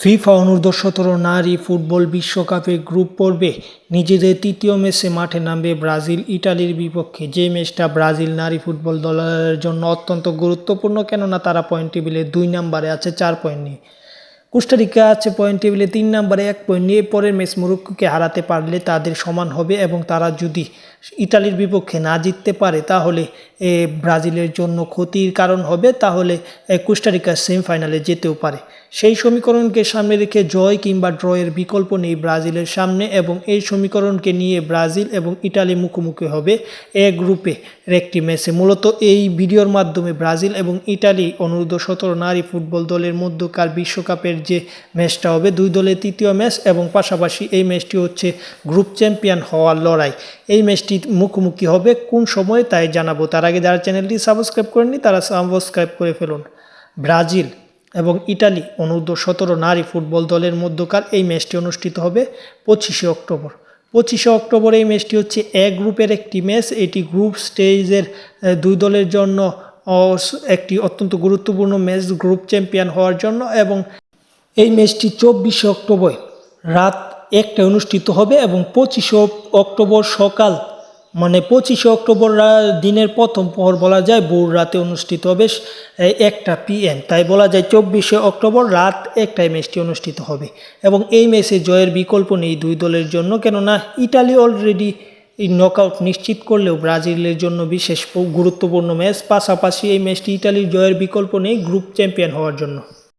FIFA অনূর্ধ্ব সতেরো নারী ফুটবল বিশ্বকাপে গ্রুপ পর্বে নিজেদের তৃতীয় ম্যাচে মাঠে নামবে ব্রাজিল। ইটালির বিপক্ষে যে ম্যাচটা ব্রাজিল নারী ফুটবল দলের জন্য অত্যন্ত গুরুত্বপূর্ণ, কেননা তারা পয়েন্ট টেবিলে দুই নম্বরে আছে, চার পয়েন্ট নিয়ে। কুস্টারিকা আছে পয়েন্ট টেবিলে তিন নম্বরে এক পয়েন্ট। নিয়ে পরের ম্যাচ মরক্কোকে হারাতে পারলে তাদের সমান হবে এবং তারা যদি ইটালির বিপক্ষে না জিততে পারে, তাহলে, এ, ব্রাজিলের জন্য ক্ষতির কারণ হবে। তাহলে কুস্টারিকা সেমিফাইনালে যেতেও পারে। সেই সমীকরণকে সামনে রেখে জয় কিংবা ড্রয়ের বিকল্প নেই ব্রাজিলের সামনে এবং এই সমীকরণকে নিয়ে ব্রাজিল এবং ইটালি মুখোমুখি হবে এ গ্রুপে। একটি ম্যাচে মূলত এই ভিডিওর মাধ্যমে ব্রাজিল এবং ইটালি অনূর্ধ্ব সতেরো নারী ফুটবল দলের মধ্যকার বিশ্বকাপের যে ম্যাচটা হবে, দুই দলের তৃতীয় ম্যাচ এবং পাশাপাশি এই ম্যাচটি হচ্ছে গ্রুপ চ্যাম্পিয়ন হওয়ার লড়াই। এই ম্যাচটি মুখোমুখি হবে কোন সময়ে তাই জানাব। তার আগে যারা চ্যানেলটি সাবস্ক্রাইব করেননি, তারা সাবস্ক্রাইব করে ফেলুন। ব্রাজিল এবং ইটালি, অনূর্ধ্ব সতেরো নারী ফুটবল দলের মধ্যকার এই ম্যাচটি অনুষ্ঠিত হবে পঁচিশে অক্টোবর। পঁচিশে অক্টোবর এই ম্যাচটি হচ্ছে এ গ্রুপের একটি ম্যাচ। এটি গ্রুপ স্টেজের দুই দলের জন্য একটি অত্যন্ত গুরুত্বপূর্ণ ম্যাচ, গ্রুপ চ্যাম্পিয়ন হওয়ার জন্য এবং এই ম্যাচটি চব্বিশে অক্টোবর রাত একটা অনুষ্ঠিত হবে এবং পঁচিশে অক্টোবর সকাল মানে পঁচিশে অক্টোবর দিনের প্রথম পর বলা যায়, ভোর রাতে অনুষ্ঠিত হবে একটা পিএম তাই বলা যায় চব্বিশে অক্টোবর রাত একটায় ম্যাচটি অনুষ্ঠিত হবে। এবং এই ম্যাচে জয়ের বিকল্প নেই দুই দলের জন্য, কেননা ইটালি অলরেডি এই নকআউট নিশ্চিত করলেও ব্রাজিলের জন্য বিশেষ গুরুত্বপূর্ণ ম্যাচ। পাশাপাশি এই ম্যাচটি ইটালির জয়ের বিকল্প নেই গ্রুপ চ্যাম্পিয়ন হওয়ার জন্য।